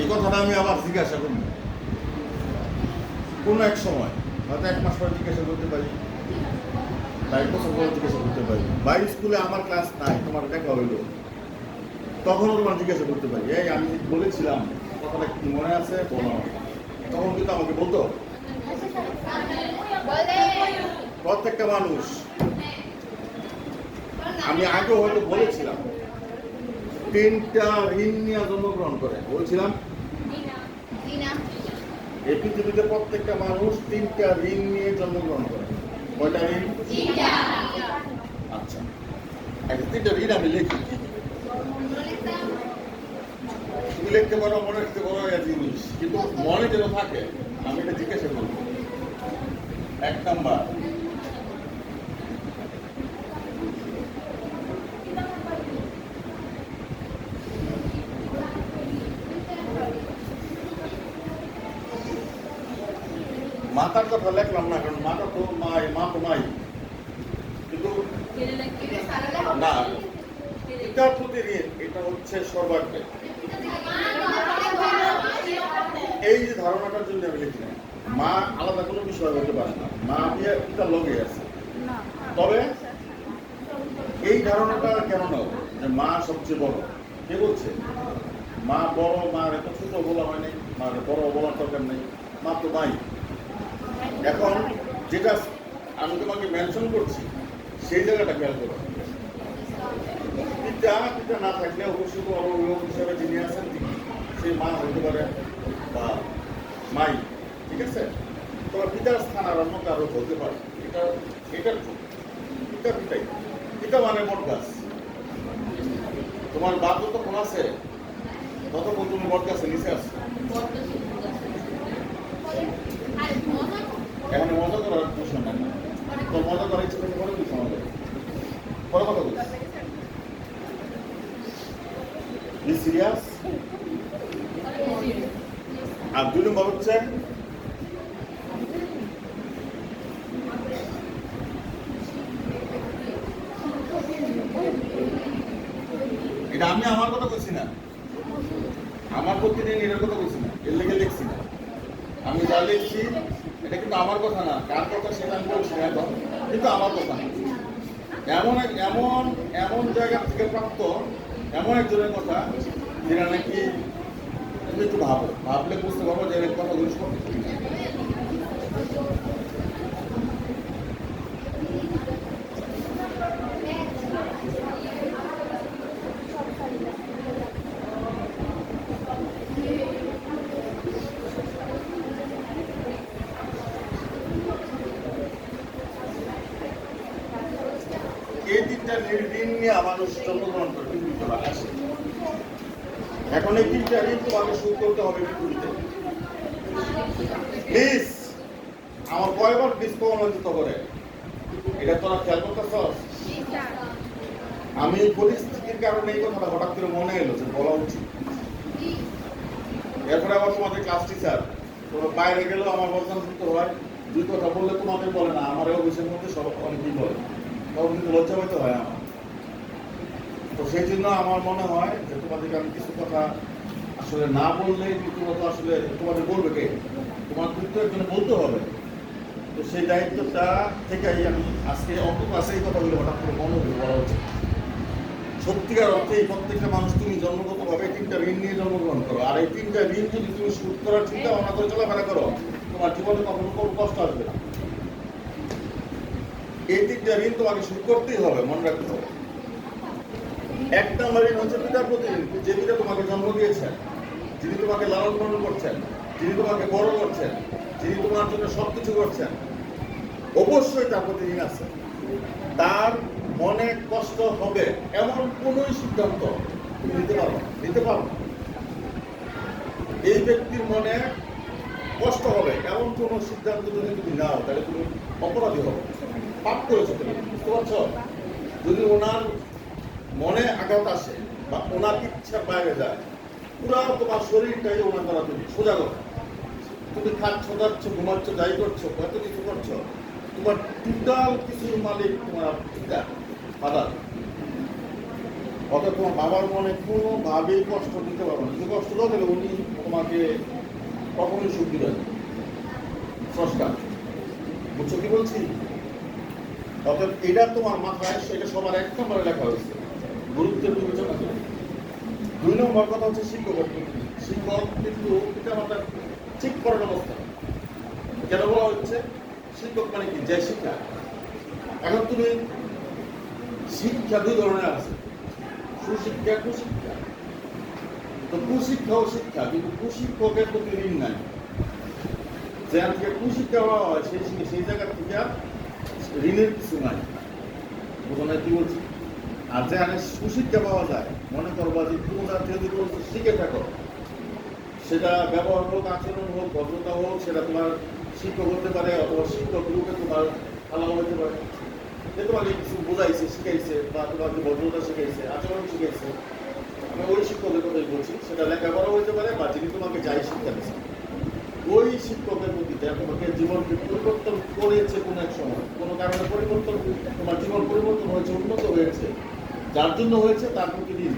এই কথাটা আমি আবার জিজ্ঞাসা করি। কোনো এক সময়, হয়তো এক মাস পরে জিজ্ঞাসা করতে পারি এক বছর পরে জিজ্ঞাসা করতে পারি বাইরে স্কুলে আমার ক্লাস নাই, তোমার দেখা হইল তখনও তোমার জিজ্ঞাসা করতে পারি। এই আমি বলেছিলাম, কথাটা কি মনে আছে? বলো তখন কিন্তু আমাকে বলতো, প্রত্যেকটা মানুষ, আমি আগেও হয়তো বলেছিলাম, তিনটা ঋণ নিয়ে জন্মগ্রহণ করে। বলছিলাম এই পৃথিবীতে প্রত্যেকটা মানুষ তিনটা ঋণ নিয়ে জন্মগ্রহণ করে। কয়টা ঋণ? আচ্ছা। একটা তিনটা ঋণ আমি লিখি। তুমি লিখতে পারো মনে রাখতে পারো এক জিনিস। কিন্তু মনে যেন থাকে আমি এটা জিজ্ঞাসা করব। এক নাম্বার মাতার কথা লেখলাম না, কারণ মাতা তো মাই মা তো মাই। কিন্তু না পিতার প্রতি ঋণ এটা হচ্ছে সর্বাগ্রে। এই যে ধারণাটার জন্য আমি লিখলাম মা আলাদা কোনো বিষয় হতে পারে না। মা দিয়ে পিতার লগে আছে। তবে এই ধারণাটা কেন নাও? যে মা সবচেয়ে বড়। কে বলছে? মা বড় মা এত ছোট বলা হয়নি নাই। মা বড় বলার দরকার নেই। মা তো মাই। এখন যেটা আমি তোমাকে মেনশন করছি, সেই জায়গাটা খেয়াল করো। পিতা পিতা না থাকলে অবশ্যই অভিভাবক হিসাবে যিনি আছেন তিনি, সেই মা হতে পারে বা মাই, ঠিক আছে? তবে পিতার স্থান আর অন্য কারও হতে পারে এটা এটা পিতা পিতাই। পিতা মানে বট গাছ। তোমার বাপ যতক্ষণ আছে, ততক্ষণ তুমি বট গাছের নিচে আসছো এখানে মজা করার প্রশ্ন নাই। তো মজা করার করলে পরে কিছু আমাদের পরে কথা বলছি। সিরিয়াস আর দুই নম্বর হচ্ছে, এটা আমি আমার কথা বলছি না। আমার প্রতিদিন এটার কথা বলছি না। এর লেগে লিখছি না। আমি যা লিখছি এটা কিন্তু আমার কথা না। কার কথা সেটা আমি বলছি কিন্তু আমার কথা না। এমন এক এমন এমন জায়গা থেকে প্রাপ্ত, এমন একজনের কথা যেটা নাকি তুমি একটু ভাবো। ভাবলে বুঝতে পারব যে কথাগুলো সত্যি এখন এই তিনটা ঋণ তোমাকে শোধ করতে হবে আমার করে। এটা তোরা খেয়াল করতেছ আমি পরিস্থিতির কারণে এই কথাটা হঠাৎ করে মনে এলো যে বলা উচিত। এরপরে আবার তোমাদের ক্লাস টিচার তোমরা বাইরে গেলেও আমার বর্তমান শুনতে হয়। দুই কথা বললে তোমাদের বলে না আমার অফিসের মধ্যে সব অনেকেই বলে। তখন কিন্তু লজ্জা পেতে হয় আমার। তো সেই জন্য আমার মনে হয় যে তোমাদেরকে আমি কিছু কথা আসলে না বললে তোমরা তো আসলে তোমাদের বলবে কে? তোমার কিন্তু একজনে বলতে হবে। তো সেই দায়িত্বটা থেকেই আমি আজকে অল্প ক্লাসে এই কথাগুলো হঠাৎ করে মনে হলো, বলা উচিত সত্যিকার অর্থে এই প্রত্যেকটা মানুষ তুমি জন্মগতভাবে তিনটা ঋণ নিয়ে জন্মগ্রহণ করো। আর এই তিনটা ঋণ যদি তুমি শোধ করার চিন্তা ভাবনা করে চলাফেরা করো, তোমার জীবনে কখনো কোনো কষ্ট আসবে না। এই তিনটা ঋণ তোমাকে শুরু করতেই হবে, মনে রাখতে হবে। এক নম্বর ঋণ হচ্ছে পিতার প্রতি, যে পিতা তোমাকে জন্ম দিয়েছেন যিনি তোমাকে লালন পালন করছেন, যিনি তোমাকে বড় করছেন, যিনি তোমার জন্য সব কিছু করছেন, অবশ্যই তার প্রতি ঋণ আছে। তার মনে কষ্ট হবে, এমন কোন সিদ্ধান্ত তুমি নিতে পারো নিতে পারো। এই ব্যক্তির মনে কষ্ট হবে, এমন কোন সিদ্ধান্ত যদি তুমি নাও, তাহলে তুমি অপরাধী হবে। পাপ করেছ তুমি, বুঝতে পারছ? যদি ওনার মনে আঘাত আসে বা ওনার ইচ্ছা বাইরে যায়, পুরা তোমার শরীরটাই ওনার দ্বারা তুমি সোজা কথা তুমি খাচ্ছ, দাচ্ছ, ঘুমাচ্ছ, যাই করছ, কত কিছু করছ, তোমার টোটাল কিছুর মালিক তোমার পিতা ফাদার অর্থাৎ তোমার বাবার মনে কোনোভাবেই কষ্ট দিতে পারবে না। যদি কষ্ট দাও, তাহলে উনি তোমাকে কখনোই সুখ দিবেন না। স্রষ্টা, বুঝছ কি বলছি? অর্থাৎ এটা তোমার মাথায়, সেটা সবার এক নম্বরে লেখা হয়েছে। গুরুত্বের বিবেচনা করে। দুই নম্বর কথা হচ্ছে শিক্ষকের শিক্ষক কিন্তু পিতা মাতা ঠিক করার অবস্থা। কেন বলা হচ্ছে? শিক্ষক মানে কি? যে শিক্ষা। এখন তুমি শিক্ষা দুই ধরনের আছে। সুশিক্ষা, কুশিক্ষা। তো কুশিক্ষা ও শিক্ষা, কিন্তু কুশিক্ষকের প্রতি ঋণ নাই। যেখান থেকে কুশিক্ষা হওয়া হয়, সেই সেই- জায়গা থেকে ঋণের কিছু নাই। বোঝানো কি বলছি? আর যেখানে সুশিক্ষা পাওয়া যায়, মনে করবা যে তোমরা যদি শিখে থাকো সেটা ব্যবহার হোক আচরণ হোক, ভদ্রতা হোক, সেটা তোমার শিক্ষক হতে পারে অথবা শিক্ষক রূপে তোমার আলাদা হতে পারে। যে তোমাকে কিছু বোঝাইছে, শিখাইছে বা তোমাকে ভদ্রতা শিখাইছে, আচরণ শিখাইছে, আমি ওই শিক্ষকের কথাই বলছি, সেটা লেখাপড়া হতে পারে বা যিনি তোমাকে যাই শিক্ষা দিচ্ছে ওই শিক্ষকের প্রতি যা তোমাকে জীবনকে পরিবর্তন এক সময়। কোনো কারণে পরিবর্তন তোমার জীবন পরিবর্তন হয়েছে, উন্নত হয়েছে। যার জন্য হয়েছে, তার প্রতি ঋণ।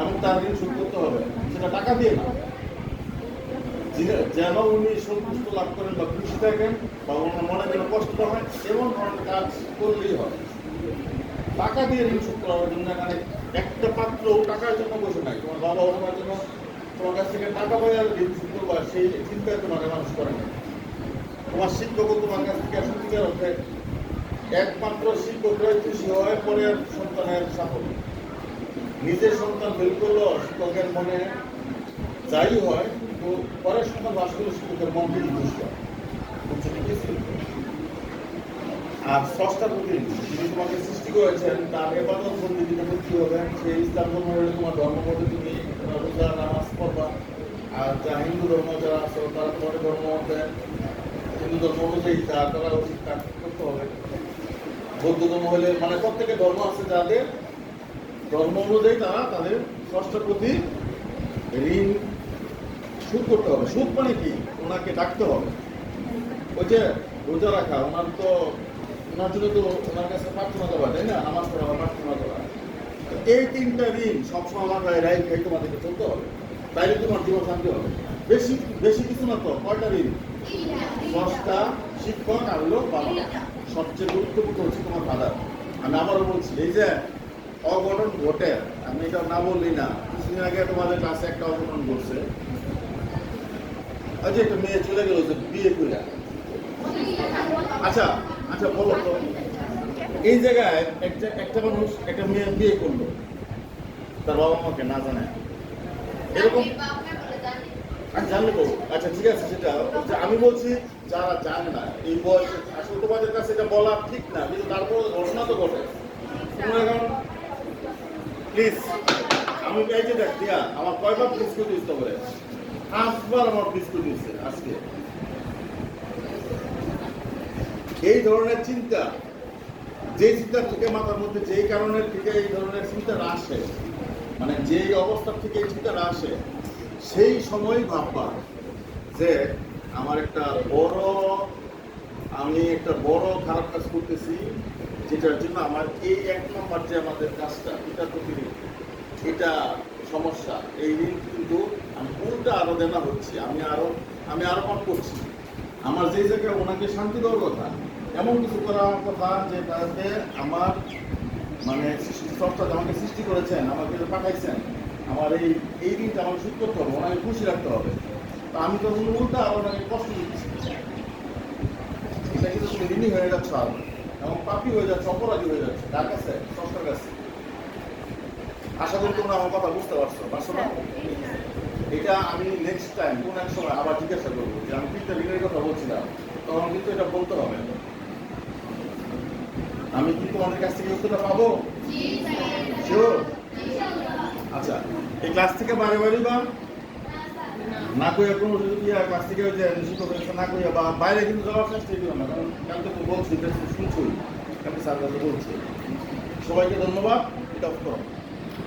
এবং তার ঋণ শোধ করতে হবে। সেটা টাকা দিয়ে না। যেন উনি সন্তুষ্ট লাভ করেন বা খুশি থাকেন বা ওনার মনে যেন কষ্ট হয়, এমন ধরনের কাজ করলেই হয় টাকা দিয়ে ঋণ শোধ করার জন্য এখানে একটা পাত্র টাকার জন্য বসে নাই। তোমার বাবা তোমার জন্য তোমার কাছ থেকে টাকা আর ঋণ শোধ করবা সেই চিন্তায় তোমাকে মানুষ করে না তোমার শিক্ষকও তোমার কাছ থেকে সত্যিকার অর্থে একমাত্র শিক্ষকরাই খুশি হয় পরের সন্তানের সাফল্য। নিজের সন্তান ফেল করল শিক্ষকের মনে যাই হয়, তো পরের সন্তান বাস করলে শিক্ষকের মন থেকে খুশি হয়? আর ষষ্ঠা প্রতি যিনি তোমাকে সৃষ্টি করেছেন, তার এবাদত বন্দি দিতে হবে। সেই ইসলাম ধর্ম হলে তোমার ধর্ম মতে তুমি রোজা, নামাজ পড়বা। আর যা হিন্দু ধর্ম, যারা আছে, তারা তোমাদের ধর্ম মতে হিন্দু ধর্ম অনুযায়ী যা করা উচিত করতে হবে। বৌদ্ধ ধর্ম হলে মানে প্রত্যেকের ধর্ম আছে যাদের। ধর্ম অনুযায়ী তারা তাদের ষষ্ঠার প্রতি ঋণ সুদ করতে হবে। সুদ মানে কি? ওনাকে ডাকতে হবে। ওই যে রোজা রাখা, ওনার তো, ওনার জন্য তো ওনার কাছে প্রার্থনা করা, তাই না? নামাজ পড়া প্রার্থনা তো এই তিনটা ঋণ সবসময় মাথায় রাই খাই তোমাদেরকে চলতে হবে। তাইলে তোমার জীবন শান্তি হবে। বেশি বেশি কিছু না তো, কয়টা ঋণ? দশটা শিক্ষক আর হলো বাবা সবচেয়ে গুরুত্বপূর্ণ হচ্ছে তোমার ফাদার আমি আবারও বলছি, এই যে অঘটন ঘটে, আমি এটা না বললি না, কিছুদিন আগে তোমাদের কাছে একটা অঘটন ঘটছে। যে একটা মেয়ে চলে গেল যে বিয়ে করে আচ্ছা আচ্ছা বলো তো। এই জায়গায় একটা একটা মানুষ, একটা মেয়ে বিয়ে করল। তার বাবা মাকে না জানে এরকম আচ্ছা আমি বলছি যারা জানে না, এই বয়সে আসলে তোমাদের কাছে এটা বলা ঠিক না, কিন্তু তারপর ঘটনা তো ঘটে। প্লিজ আমি যে দেখ, দিয়া, আমার কয়বার দিতে পাঁচবার আমার করে দিচ্ছে আজকে। এই ধরনের চিন্তা যে চিন্তা থেকে মাথার মধ্যে যেই কারণের থেকে এই ধরনের চিন্তাটা আসে মানে যেই অবস্থা থেকে এই চিন্তাটা আসে সেই সময় ভাববা যে আমার একটা বড়, আমি একটা বড় খারাপ কাজ করতেছি, যেটার জন্য আমার এই এক নম্বর যে আমাদের কাজটা, এটা প্রতি এটা সমস্যা। এই ঋণ কিন্তু আমি উল্টা আরও দেনা হচ্ছে, আমি আরও আমি আরও পাপ করছি। আমার যেই জায়গায় ওনাকে শান্তি দেওয়ার কথা, এমন কিছু করা আমার কথা যে তাতে আমার মানে সৃষ্টি আমাকে সৃষ্টি করেছেন, আমাকে পাঠাইছেন আমার এই এই দিনটা আমার শুধু করতে হবে ওনাকে খুশি রাখতে হবে। তা আমি তো উল্টা আরও ওনাকে কষ্ট দিচ্ছি। এটা কিন্তু তুমি ঋণী হয়ে যাচ্ছ আর এবং পাপি হয়ে যাচ্ছে অপরাধী হয়ে যাচ্ছে। তার কাছে ষষ্ঠর কাছে। আশা করি তোমরা আমার কথা বুঝতে পারছ পারছ না এটা আমি নেক্সট টাইম কোন এক সময় আবার জিজ্ঞাসা করব যে আমি তিনটা ঋণের কথা বলছিলাম তখন কিন্তু এটা বলতে হবে। আমি কি তোমাদের কাছ থেকে উত্তরটা পাবো? শিওর আচ্ছা এই ক্লাস থেকে বারে বারে বা না কইয়া কোনো যদি কাছ থেকে ওই যে শিক্ষক না কইয়া বা বাইরে কিন্তু যাওয়ার চেষ্টাই করো না, কারণ কালকে তো বলছি শুনছই। আমি স্যার বলছি সবাইকে ধন্যবাদ, এটা করো